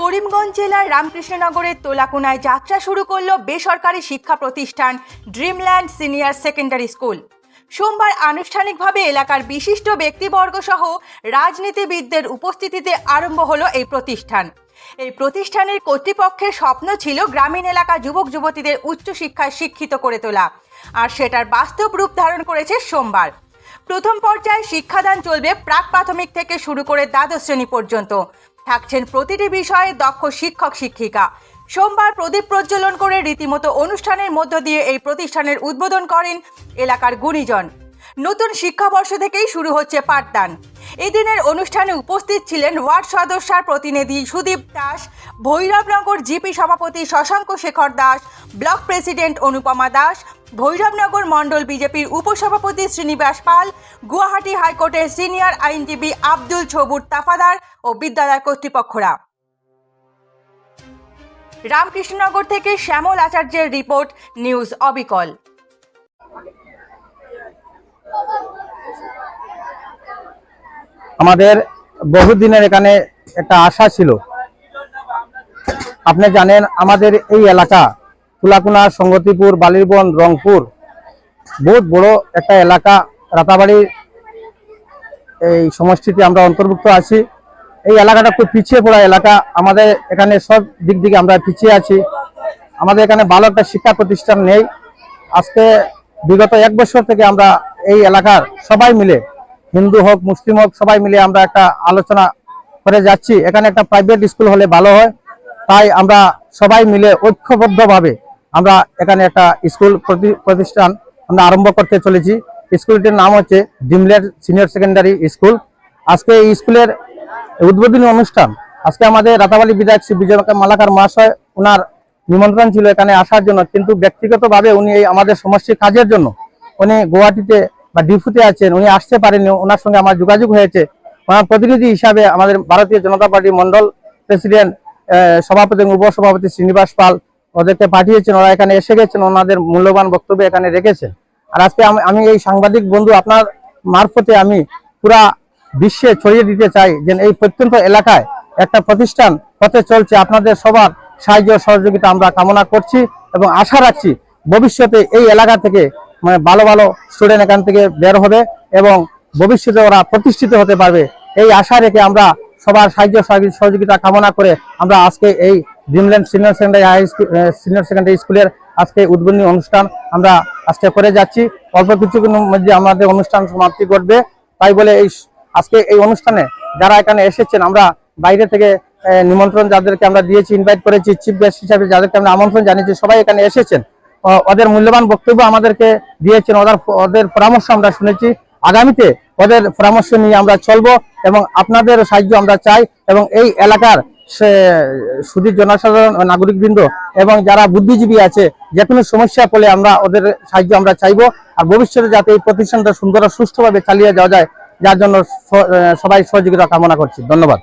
করিমগঞ্জ জেলার রামকৃষ্ণনগরের তোলাকোনায় যাত্রা শুরু করল বেসরকারি শিক্ষা প্রতিষ্ঠান ড্রিমল্যান্ড সিনিয়র সেকেন্ডারি স্কুল। সোমবার আনুষ্ঠানিকভাবে এলাকার বিশিষ্ট ব্যক্তিবর্গ সহ রাজনীতিবিদদের উপস্থিতিতে আরম্ভ হলো এই প্রতিষ্ঠান। এই প্রতিষ্ঠানের কর্তৃপক্ষের স্বপ্ন ছিল গ্রামীণ এলাকা যুবক যুবতীদের উচ্চশিক্ষায় শিক্ষিত করে তোলা, আর সেটার বাস্তব রূপ ধারণ করেছে সোমবার। প্রথম পর্যায়ে শিক্ষাদান চলবে প্রাক প্রাথমিক থেকে শুরু করে দ্বাদশ শ্রেণি পর্যন্ত। থাকছেন প্রতিটি বিষয়ে দক্ষ শিক্ষক, শিক্ষিকা। সোমবার প্রদীপ প্রজ্বলন করে রীতিমতো অনুষ্ঠানের মধ্য দিয়ে এই প্রতিষ্ঠানের উদ্বোধন করেন এলাকার গুণীজন। নতুন শিক্ষাবর্ষ থেকেই শুরু হচ্ছে পাঠদান। এদিনের অনুষ্ঠানে উপস্থিত ছিলেন ওয়ার্ড সদস্যার প্রতিনিধি সুদীপ দাস, ভৈরবনগর জিপি সভাপতি শশাঙ্ক শেখর দাস, ব্লক প্রেসিডেন্ট অনুপমা দাস ভৈরবনগর মণ্ডল বিজেপির উপসভাপতি শ্রীনিবাস পাল, গুয়াহাটি হাইকোর্টের সিনিয়র আইনজীবী আব্দুল ছবুর তাফাদার ও বিদ্যালয় কর্তৃপক্ষরা। রামকৃষ্ণনগর থেকে শ্যামল আচার্যের রিপোর্ট, নিউজ অবিকল। আমাদের বহুদিনের এখানে একটা আশা ছিল। আপনি জানেন, আমাদের এই এলাকা তুলাকুনা সংগতিপুর, বালিরবন, রংপুর, বহুত বড় একটা এলাকা, রাতাবাড়ি এই সমষ্টিতে আমরা অন্তর্ভুক্ত আছি। এই এলাকাটা খুব পিছিয়ে পড়া এলাকা। আমাদের এখানে সব দিক দিকে আমরা পিছিয়ে আছি। আমাদের এখানে ভালো একটা শিক্ষা প্রতিষ্ঠান নেই। আজকে বিগত এক বছর থেকে আমরা এই এলাকার সবাই মিলে, হিন্দু হোক, মুসলিম হোক, সবাই মিলে আমরা একটা আলোচনা করে যাচ্ছি। এখানে একটা প্রাইভেট স্কুল হলে ভালো হয়। তাই আমরা সবাই মিলে ঐক্যবদ্ধভাবে আমরা এখানে একটা স্কুল প্রতি- প্রতিষ্ঠান আমরা আরম্ভ করতে চলেছি। স্কুলটির নাম হচ্ছে ডিমলেট সিনিয়র সেকেন্ডারি স্কুল। আজকে এই স্কুলের উদ্বোধনী অনুষ্ঠান, আজকে আমাদের রাতাবালি বিধায়ক শ্রী বিজয় মালাকার মহাশয় ওনার নিমন্ত্রণ ছিল এখানে আসার জন্য। কিন্তু ব্যক্তিগতভাবে উনি এই আমাদের সমষ্টির কাজের জন্য, উনি গুয়াহাটিতে বা ডিফুতে আছেন, উনি আসতে পারেননি ওনার সঙ্গে আমার যোগাযোগ হয়েছে। ওনার প্রতিনিধি হিসাবে আমাদের ভারতীয় জনতা পার্টি মন্ডল প্রেসিডেন্ট সভাপতি এবং উপসভাপতি শ্রীনিবাস পাল ওদেরকে পাঠিয়েছেন, ওরা এখানে এসে গেছেন, ওনাদের মূল্যবান বক্তব্য এখানে রেখেছেন। আর আজকে আমি- এই সাংবাদিক বন্ধু, আপনার মারফতে আমি পুরা বিশ্বে ছড়িয়ে দিতে চাই যে এই প্রত্যন্ত এলাকায় একটা প্রতিষ্ঠান হতে চলছে। আপনাদের সবার সাহায্য সহযোগিতা আমরা কামনা করছি এবং আশা রাখছি ভবিষ্যতে এই এলাকা থেকে মানে ভালো ভালো স্টুডেন্ট এখান থেকে বের হবে এবং ভবিষ্যতে ওরা প্রতিষ্ঠিত হতে পারবে। এই আশা রেখে আমরা সবার সাহায্য সহযোগি- সহযোগিতা কামনা করে আমরা আজকে এই dreamland senior secondary high senior secondary স্কুলের আজকে উদ্বোধনী অনুষ্ঠান আমরা আজকে করে যাচ্ছি। অল্প কিছুক্ষণের মধ্যে আমাদের অনুষ্ঠান সমাপ্তি ঘটবে। তাই বলে এই আজকে এই অনুষ্ঠানে যারা এখানে এসেছেন, আমরা বাইরে থেকে নিমন্ত্রণ যাদেরকে আমরা দিয়েছি ইনভাইট করেছি চিফ গেস্ট হিসাবে যাদেরকে আমরা আমন্ত্রণ জানিয়েছি, সবাই এখানে এসেছেন। ওদের মূল্যবান বক্তব্য আমাদেরকে দিয়েছেন, ওদের ওদের পরামর্শ আমরা শুনেছি। আগামীতে ওদের পরামর্শ নিয়ে আমরা চলবো এবং আপনাদের সাহায্য আমরা চাই এবং এই এলাকার সুদীর জনসাধারণ নাগরিক নাগরিকবৃন্দ এবং যারা বুদ্ধিজীবী আছে, যে কোনো সমস্যা পড়লে আমরা ওদের সাহায্য আমরা চাইব। আর ভবিষ্যতে যাতে এই প্রতিষ্ঠানটা সুন্দর সুস্থভাবে চালিয়ে যাওয়া যায়, যার জন্য স- সবাই সহযোগিতা কামনা করছি। ধন্যবাদ।